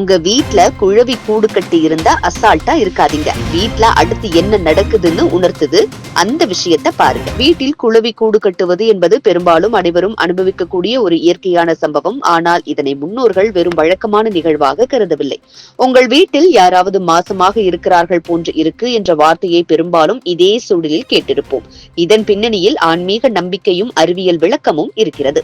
உங்க வீட்ல குழவி கூடு கட்டி இருந்தா அசால்ட்டா இருக்காதீங்க. வீட்ல அடுத்து என்ன நடக்குதுன்னு உணர்த்துது அந்த விஷயத்த பாருங்க. வீட்டில் குழவி கூடு கட்டுவது என்பது பெரும்பாலும் அனைவரும் அனுபவிக்கக்கூடிய ஒரு இயற்கையான சம்பவம். ஆனால் இதனை முன்னோர்கள் வெறும் வழக்கமான நிகழ்வாக கருதவில்லை. உங்கள் வீட்டில் யாராவது மாசமாக இருக்கிறார்கள் போன்று இருக்கு என்ற வார்த்தையை பெரும்பாலும் இதே சூழலில் கேட்டிருப்போம். இதன் பின்னணியில் ஆன்மீக நம்பிக்கையும் அறிவியல் விளக்கமும் இருக்கிறது.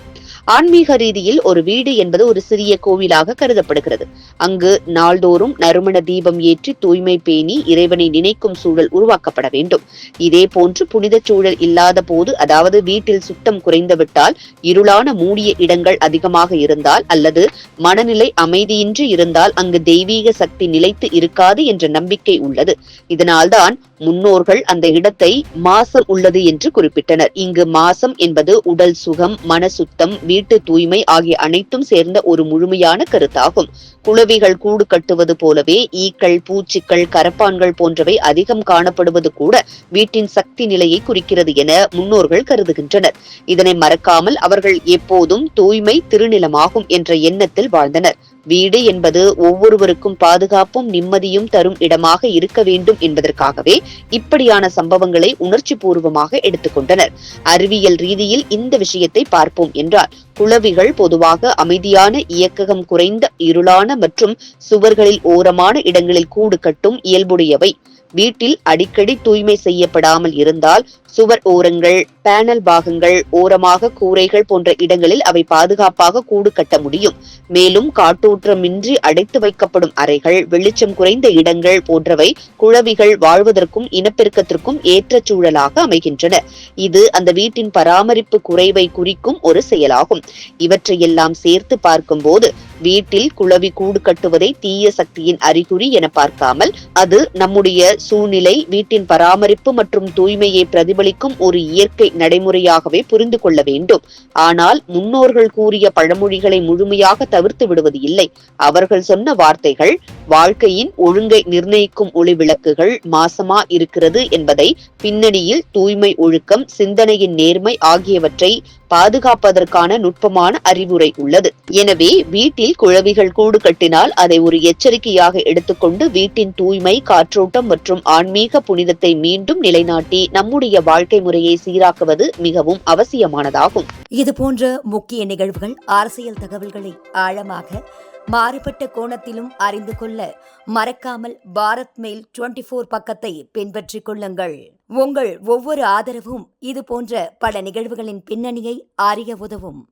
ஆன்மீக ரீதியில் ஒரு வீடு என்பது ஒரு சிறிய கோவிலாக கருதப்படுகிறது. அங்கு நாள்தோறும் நறுமண தீபம் ஏற்றி தூய்மை பேணி இறைவனை நினைக்கும் சூழல் உருவாக்கப்பட வேண்டும். இதே போன்று புனித சூழல் இல்லாத போது அதாவது வீட்டில் சுத்தம் குறைந்துவிட்டால் இருளான மூடிய இடங்கள் அதிகமாக இருந்தால் அல்லது மனநிலை அமைதியின்றி இருந்தால் அங்கு தெய்வீக சக்தி நிலைத்து இருக்காது என்ற நம்பிக்கை உள்ளது. இதனால்தான் முன்னோர்கள் அந்த இடத்தை மாசம் உள்ளது என்று குறிப்பிட்டனர். இங்கு மாசம் என்பது உடல் சுகம் மன சுத்தம் வீட்டு தூய்மை ஆகிய அனைத்தும் சேர்ந்த ஒரு முழுமையான கருத்தாகும். குளவி குளவிகள் கூடு கட்டுவது போலவே ஈக்கள் பூச்சிக்கள் கரப்பான்கள் போன்றவை அதிகம் காணப்படுவது கூட வீட்டின் சக்தி நிலையை குறிக்கிறது என முன்னோர்கள் கருதுகின்றனர். இதனை மறக்காமல் அவர்கள் எப்போதும் தூய்மை திருநிலமாகும் என்ற எண்ணத்தில் வாழ்ந்தனர். வீடு என்பது ஒவ்வொருவருக்கும் பாதுகாப்பும் நிம்மதியும் தரும் இடமாக இருக்க வேண்டும் என்பதற்காகவே இப்படியான சம்பவங்களை உணர்ச்சி பூர்வமாக எடுத்துக்கொண்டனர். அறிவியல் ரீதியில் இந்த விஷயத்தை பார்ப்போம் என்றால் குளவிகள் பொதுவாக அமைதியான இயக்ககம் குறைந்த இருளான மற்றும் சுவர்களில் ஓரமான இடங்களில் கூடு கட்டும் இயல்புடையவை. வீட்டில் அடிக்கடி தூய்மை செய்யப்படாமல் இருந்தால் சுவர் ஓரங்கள் பேனல் பாகங்கள் ஓரமாக கூரைகள் போன்ற இடங்களில் அவை பாதுகாப்பாக கூடு கட்ட முடியும். மேலும் காற்றோட்டமின்றி அடைத்து வைக்கப்படும் அறைகள் வெளிச்சம் குறைந்த இடங்கள் போன்றவை குழவிகள் வாழ்வதற்கும் இனப்பெருக்கத்திற்கும் ஏற்ற சூழலாக அமைகின்றன. இது அந்த வீட்டின் பராமரிப்பு குறைவை குறிக்கும் ஒரு செயலாகும். இவற்றையெல்லாம் சேர்த்து பார்க்கும்போது வீட்டில் குளவி கூடு கட்டுவதை தீய சக்தியின் அறிகுறி என பார்க்காமல் அது நம்முடைய சூழ்நிலை வீட்டின் பராமரிப்பு மற்றும் தூய்மையை பிரதிபலிக்கும் ஒரு இயற்கை நடைமுறையாகவே புரிந்து கொள்ள வேண்டும். ஆனால் முன்னோர்கள் கூறிய பழமொழிகளை முழுமையாக தவிர்த்து விடுவது இல்லை. அவர்கள் சொன்ன வார்த்தைகள் வாழ்க்கையின் ஒழுங்கை நிர்ணயிக்கும் ஒளி விளக்குகள் மாசமா இருக்கிறது என்பதை பின்னணியில் தூய்மை ஒழுக்கம் சிந்தனையின் நேர்மை ஆகியவற்றை பாதுகாப்பதற்கான நுட்பமான அறிவுரை உள்ளது. எனவே வீட்டில் குழவிகள் கூடு கட்டினால் அதை ஒரு எச்சரிக்கையாக எடுத்துக்கொண்டு வீட்டின் தூய்மை காற்றோட்டம் மற்றும் ஆன்மீக புனிதத்தை மீண்டும் நிலைநாட்டி நம்முடைய வாழ்க்கை முறையை சீராக்குவது மிகவும் அவசியமானதாகும். இது போன்ற முக்கிய நிகழ்வுகள் அரசியல் தகவல்களை ஆழமாக மாறுபட்ட கோணத்திலும் அறிந்து கொள்ள மறக்காமல் பாரத் மெயில் டுவெண்டி ஃபோர் பக்கத்தை பின்பற்றிக் கொள்ளுங்கள். உங்கள் ஒவ்வொரு ஆதரவும் இது போன்ற பல நிகழ்வுகளின் பின்னணியை அறிய உதவும்.